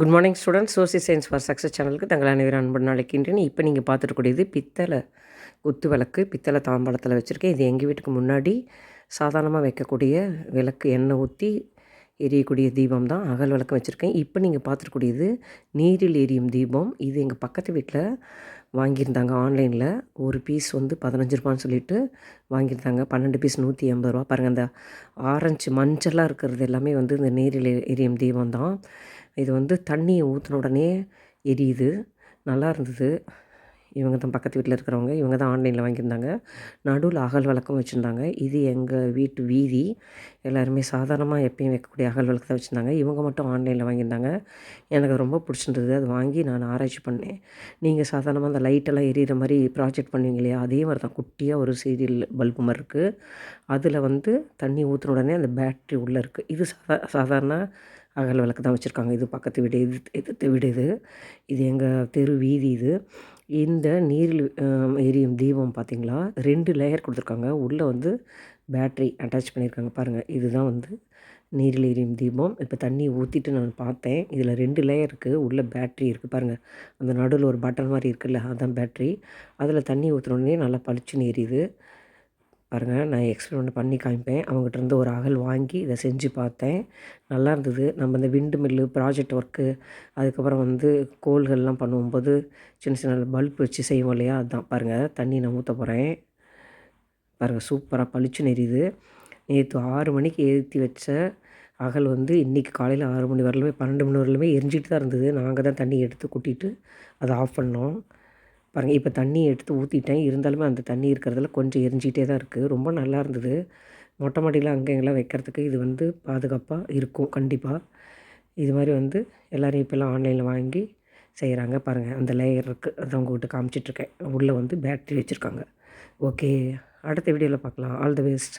Good morning students social science for success சேனலுக்கு தங்கள் அனைவரும் அன்பு நாளைக்கின்றேன் இப்போ நீங்கள் பார்த்துருக்கூடியது பித்தளை குத்து விளக்கு பித்தளை தாம்பாளத்தில் வச்சுருக்கேன். இது எங்கள் வீட்டுக்கு முன்னாடி சாதாரணமாக வைக்கக்கூடிய விளக்கு எண்ணெய் ஊற்றி எரியக்கூடிய தீபம் தான் அகல் விளக்கு வச்சுருக்கேன். இப்போ நீங்கள் பார்த்துருக்கூடியது நீரில் எரியும் தீபம். இது எங்கள் பக்கத்து வீட்டில் வாங்கியிருந்தாங்க ஆன்லைனில். ஒரு பீஸ் வந்து பதினஞ்சு ரூபான்னு சொல்லிட்டு வாங்கியிருந்தாங்க. பன்னெண்டு பீஸ் நூற்றி எண்பது ரூபா. பாருங்கள் அந்த ஆரஞ்சு மஞ்சளாக இருக்கிறது எல்லாமே வந்து இந்த நீரில் எரியும் தீபம் தான் இது வந்து தண்ணியை ஊற்றின உடனே எரியுது. நல்லா இருந்தது. இவங்க தான் பக்கத்து வீட்டில் இருக்கிறவங்க. இவங்க தான் ஆன்லைனில் வாங்கியிருந்தாங்க. நடுவில் அகல் விளக்கம் வச்சுருந்தாங்க. இது எங்கள் வீட்டு வீதி. எல்லாருமே சாதாரணமாக எப்பயும் வைக்கக்கூடிய அகல் விளக்கு தான் வச்சுருந்தாங்க. இவங்க மட்டும் ஆன்லைனில் வாங்கியிருந்தாங்க. எனக்கு ரொம்ப பிடிச்சிருந்தது. அது வாங்கி நான் ஆராய்ச்சி பண்ணேன். நீங்கள் சாதாரணமாக அந்த லைட்டெல்லாம் எரியிற மாதிரி ப்ராஜெக்ட் பண்ணுவீங்க இல்லையா? அதே மாதிரி தான். குட்டியாக ஒரு சீரியல் பல்பு மாதிரி இருக்குது அதில் வந்து தண்ணி ஊற்றின உடனே அந்த பேட்ரி உள்ளே இருக்குது இது சாதா சாதாரண அகல் விளக்கு தான் வச்சுருக்காங்க. இது பக்கத்து வீடு இது எதிர்த்து வீடு இது. இது எங்கள் தெரு வீதி இது. இந்த நீரில் எரியும் தீபம் பார்த்திங்களா? ரெண்டு லேயர் கொடுத்துருக்காங்க. உள்ளே வந்து பேட்ரி அட்டாச் பண்ணியிருக்காங்க. பாருங்கள் இதுதான் வந்து நீரில் எரியும் தீபம். இப்போ தண்ணி ஊற்றிட்டு நான் பார்த்தேன். இதில் ரெண்டு லேயர் இருக்குது உள்ளே பேட்ரி இருக்குது பாருங்கள் அந்த நடுவில் ஒரு பட்டன் மாதிரி இருக்குல்ல. அதுதான் பேட்ரி அதில் தண்ணி ஊற்றுனோடனே நல்லா பளிச்சுன்னு எரியுது. பாருங்கள் நான் எக்ஸ்பிரிமெண்ட் பண்ணி காமிப்பேன். அவங்ககிட்ட இருந்து ஒரு அகல் வாங்கி இதை செஞ்சு பார்த்தேன். நல்லா இருந்தது. நம்ம இந்த விண்டு மில்லு ப்ராஜெக்ட் ஒர்க்கு அதுக்கப்புறம் வந்து கோள்கள்லாம் பண்ணும்போது சின்ன சின்ன பல்ப் வச்சு செய்வோம் இல்லையா? அதுதான் பாருங்கள் தண்ணி நான் ஊற்ற போகிறேன் பாருங்கள் சூப்பராக பளிச்சு நெறியுது நேற்று ஆறு மணிக்கு ஏற்றி வச்ச அகல் வந்து இன்றைக்கி காலையில் ஆறு மணி வரலுமே பன்னெண்டு மணி வரலுமே எரிஞ்சிட்டு தான் இருந்தது. நாங்கள் தான் தண்ணி எடுத்து கொட்டிட்டு அதை ஆஃப் பண்ணோம். பாருங்கள் இப்போ தண்ணி எடுத்து ஊற்றிட்டேன் இருந்தாலுமே அந்த தண்ணி இருக்கிறதுல கொஞ்சம் எரிஞ்சிகிட்டே தான் இருக்குது ரொம்ப நல்லா இருந்தது. மொட்டை மாடியில் அங்கே எங்கெல்லாம் வைக்கிறதுக்கு இது வந்து பாதுகாப்பாக இருக்கும் கண்டிப்பாக இது மாதிரி வந்து எல்லோரும் இப்போல்லாம் ஆன்லைனில் வாங்கி செய்கிறாங்க பாருங்கள் அந்த லேயர் இருக்குது அதை உங்கள்கிட்ட காமிச்சிட்ருக்கேன் உள்ளே வந்து பேட்ரி வச்சுருக்காங்க. ஓகே அடுத்த வீடியோவில் பார்க்கலாம். All the best